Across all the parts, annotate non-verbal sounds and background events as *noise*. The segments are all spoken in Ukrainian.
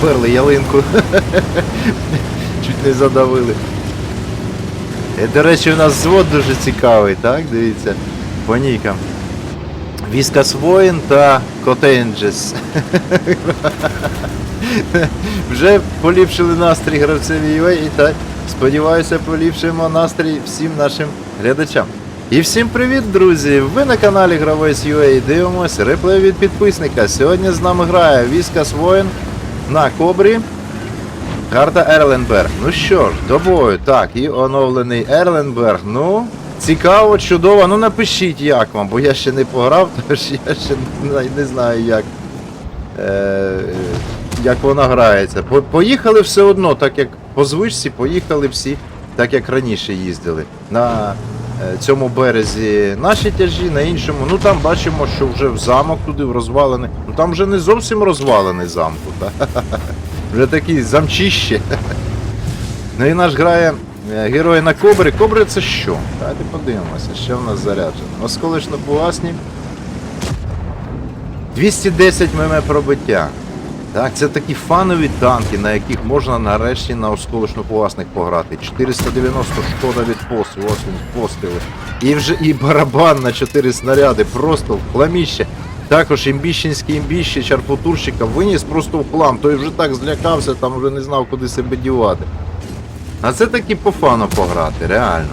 Поперли ялинку. *laughs* Чуть не задавили. І, до речі, у нас звод дуже цікавий, так? Дивіться. По нікам. Віскас Воїн та Котенджес. *laughs* Вже поліпшили настрій гравцеві UA і так, сподіваюся, поліпшимо настрій всім нашим глядачам. І всім привіт, друзі! Ви на каналі Гравець UA дивимося реплей від підписника. Сьогодні з нами грає Віскас Воїн на Кобрі. Карта Ерленберг. Ну що ж, до бою. Так, і оновлений Ерленберг. Ну, цікаво, чудово. Ну напишіть, як вам, бо я ще не пограв, *laughs* тож я ще не, знаю, як, е, як вона грається. По- Поїхали все одно, так як по звичці, поїхали всі, так як раніше їздили. На е, цьому березі наші тяжі, на іншому. Ну там бачимо, що вже в замок туди в розвалений. Там вже не зовсім розвалений замку. Так? *laughs* Вже такий замчище. Ну і наш грає е, герой на кобри. Кобри це що? Давайте подивимося, що в нас заряджено. Осколочно пугасні. 210 мм пробиття. Так, це такі фанові танки, на яких можна нарешті на осколочно пугасних пограти. 490 шкода від пострілу, ось постріли. І вже і барабан на 4 снаряди, просто в хламіще. Також імбіщенський імбіщі чарпотурщика виніс просто в хлам. Той вже так злякався, там вже не знав, куди себе дівати. А це таки по фану пограти, реально.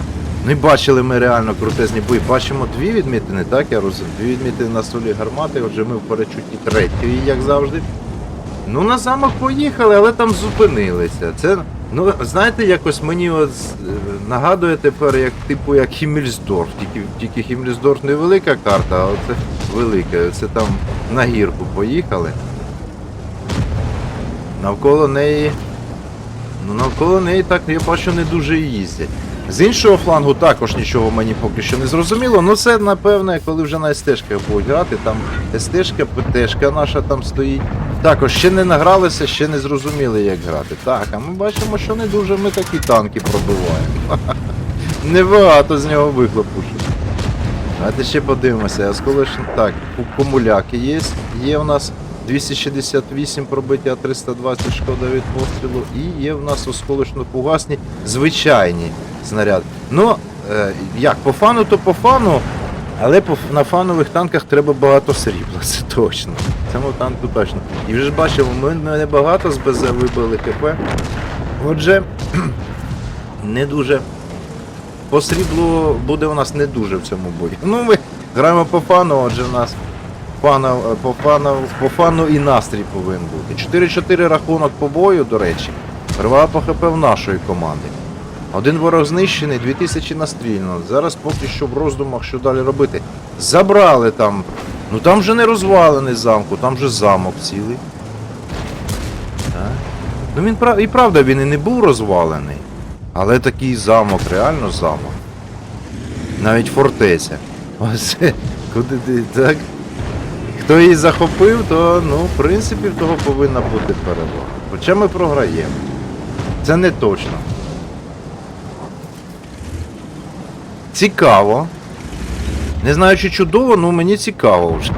Ну і бачили ми реально крутезні бої. Бачимо дві відмітини, так я розумію. Дві відмітини на столі гармати, отже ми в перечутті третьої, як завжди. Ну, на замок поїхали, але там зупинилися. Це, ну, знаєте, якось мені от е, нагадує тепер, як типу як Хіммельсдорф. Тільки, тільки Хіммельсдорф не велика карта, а оце велика. Це там на гірку поїхали. Навколо неї. Ну, навколо неї так я бачу не дуже їздять. З іншого флангу також нічого мені поки що не зрозуміло. Ну це напевне, коли вже на СТ-шках будуть грати, там СТ-шка, ПТ-шка наша там стоїть. Також ще не награлися, ще не зрозуміли, як грати. Так, а ми бачимо, що не дуже ми такі танки пробиваємо. *laughs* Небагато з нього вихлопу. Давайте ще подивимося. Осколочно так, ку- кумуляки є. Є в нас 268 пробиття, 320 шкода від пострілу. І є в нас осколочно-фугасні звичайні снаряди. Ну, е, як, по фану, то по фану. Але на фанових танках треба багато срібла, це точно. Цьому танку точно. І вже ж бачимо, ми не багато з БЗ вибили ХП. Отже, *clears throat* не дуже. По сріблу буде у нас не дуже в цьому бою. Ну, ми граємо по фану, отже в нас фану, е, по, фану, по фану і настрій повинен бути. 4-4 рахунок по бою, до речі. Перевага по ХП в нашої команди. Один ворог знищений, 2000 настріляно. Зараз поки що в роздумах, що далі робити. Забрали там. Ну там же не розвалений замку, там же замок цілий. Так. Ну він і правда він і не був розвалений. Але такий замок, реально замок. Навіть фортеця. *laughs* Ось куди ти так. Хто її захопив, то ну, в принципі, в того повинна бути перевага. Хоча ми програємо. Це не точно. Цікаво. Не знаю, чи чудово, ну мені цікаво вже.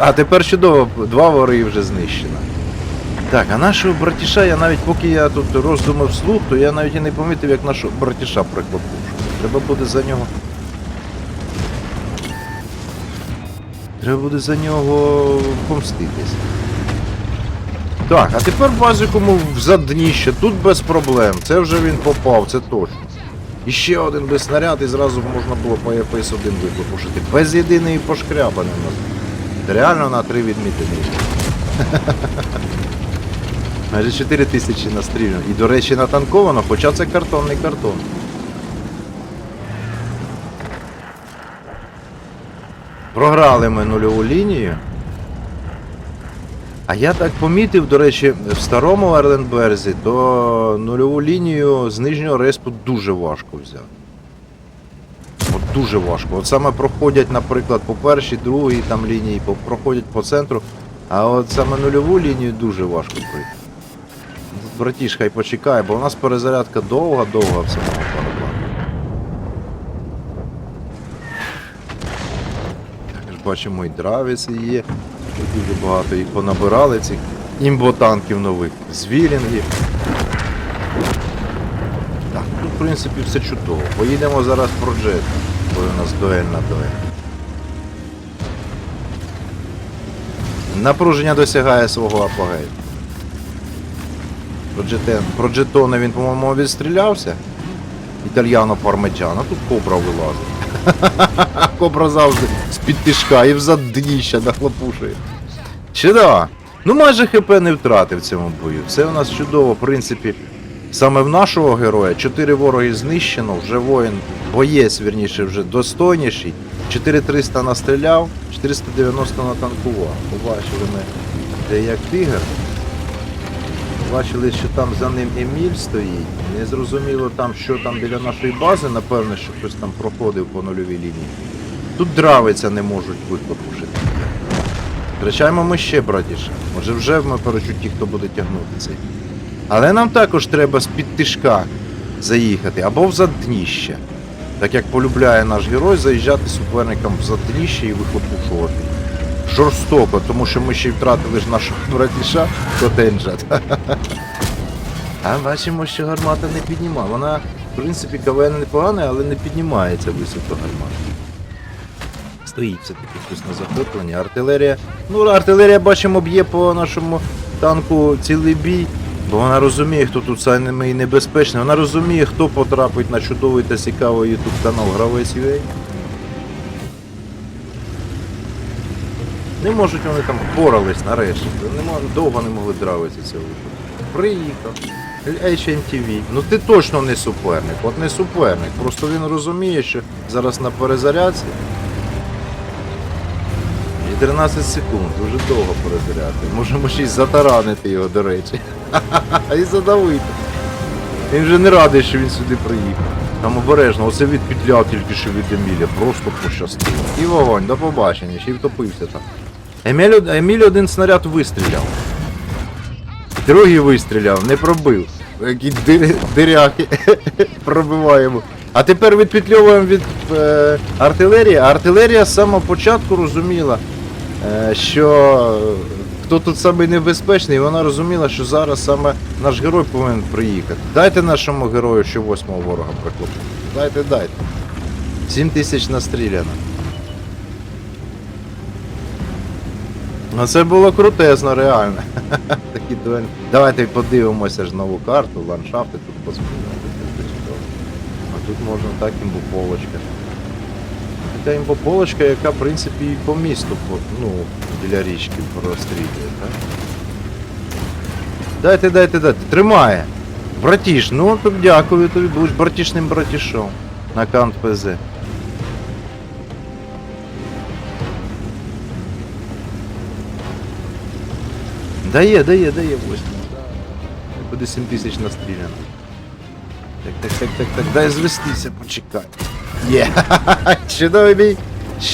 А тепер чудово, два вори вже знищено. Так, а нашого братіша, я навіть поки я тут роздумав слух, то я навіть і не помітив, як нашого братіша приклопив. Треба буде за нього. Треба буде за нього помститись. Так, а тепер базикому в задніще, тут без проблем. Це вже він попав, це точно. І ще один без снаряд, і зразу б можна було по ЕПС 1 виклопушити. Без єдиної пошкрябани у. Реально на три відмітини. *laughs* Майже 4 тисячі настріляно. І, до речі, натанковано, хоча це картонний картон. Програли ми нульову лінію. А я так помітив, до речі, в старому Ерленберзі, то нульову лінію з нижнього респу дуже важко взяти. От дуже важко. От саме проходять, наприклад, по першій, другій там лінії, проходять по центру, а от саме нульову лінію дуже важко пройти. Братіш, хай почекає, бо у нас перезарядка довга-довга в самому барабані. Також бачимо і дравіси є. Дуже багато їх понабирали, цих імботанків нових, звірінгів. Так, тут, в принципі, все чудово. Поїдемо зараз про джет, бо у нас дуель на дуель. Напруження досягає свого апогею. Про, джетен, він, по-моєму, відстрілявся. Італьяно пармеджано, тут кобра вилазить. *laughs* Кобра завжди з-під тишка і взад дніща нахлопушує. Чудово. Ну майже ХП не втратив в цьому бою. Все у нас чудово, в принципі. Саме в нашого героя 4 вороги знищено, вже воїн, боєць, вірніше, вже достойніший. 4300 настріляв, 490 натанкував. Побачили ми, де як тигр. Бачили, що там за ним Еміль стоїть. Не зрозуміло там, що там біля нашої бази, напевне, що хтось там проходив по нульовій лінії. Тут дравиться не можуть викопушити. Втрачаємо ми ще, братіше. Може вже ми перечутті, хто буде тягнути цей. Але нам також треба з-під тишка заїхати або в задніще. Так як полюбляє наш герой, заїжджати суперникам в задніще і вихлопушувати. Жорстоко, тому що ми ще й втратили ж нашого братіша Котенджа. А бачимо, що гармата не піднімає. Вона, в принципі, КВН непогана, але не піднімається високо гармата. Стоїть все-таки хтось на захопленні. Артилерія. Ну, артилерія, бачимо, б'є по нашому танку цілий бій. Бо вона розуміє, хто тут самий небезпечний. Вона розуміє, хто потрапить на чудовий та цікавий YouTube канал Гравець UA. Не можуть вони там впорались нарешті. Довго не могли дравитися цього. Приїхав. HNTV. Ну ти точно не суперник. От не суперник. Просто він розуміє, що зараз на перезарядці. І 13 секунд, дуже довго перезаряти. Можемо ще й затаранити його, до речі. *laughs* І задавити. Він вже не радий, що він сюди приїхав. Там обережно, оце від підляв тільки що від Еміля, просто пощастило. І вогонь, до побачення, ще й втопився там. Еміль, Еміль один снаряд вистріляв. Другий вистріляв, не пробив. Які дир, диряки *laughs* пробиваємо. А тепер відпетльовуємо від е, артилерії. Артилерія з самого початку розуміла, е, що хто тут самий небезпечний, вона розуміла, що зараз саме наш герой повинен приїхати. Дайте нашому герою ще восьмого ворога прихлопити. Дайте, дайте. 7 тисяч настріляно. Ну це було крутезно, реально. *laughs* Такі дуель. Давайте подивимося ж нову карту, ландшафти тут позмінювати. А тут можна так імбополочка. Така імбополочка, яка, в принципі, і по місту, ну, біля річки розстрілює, так? Дайте, дайте, дайте, тримає. Братіш, ну тут дякую тобі, будеш братішним братішом на кант ПЗ. Дає, дає, дає восьму. Буде 7 тисяч настріляно. Так, так, так, так, так, дай звестися, почекай. Є! *laughs* Чудовий бій!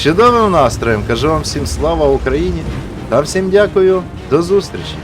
Чудовим настроєм. Кажу вам всім слава Україні та всім дякую. До зустрічі!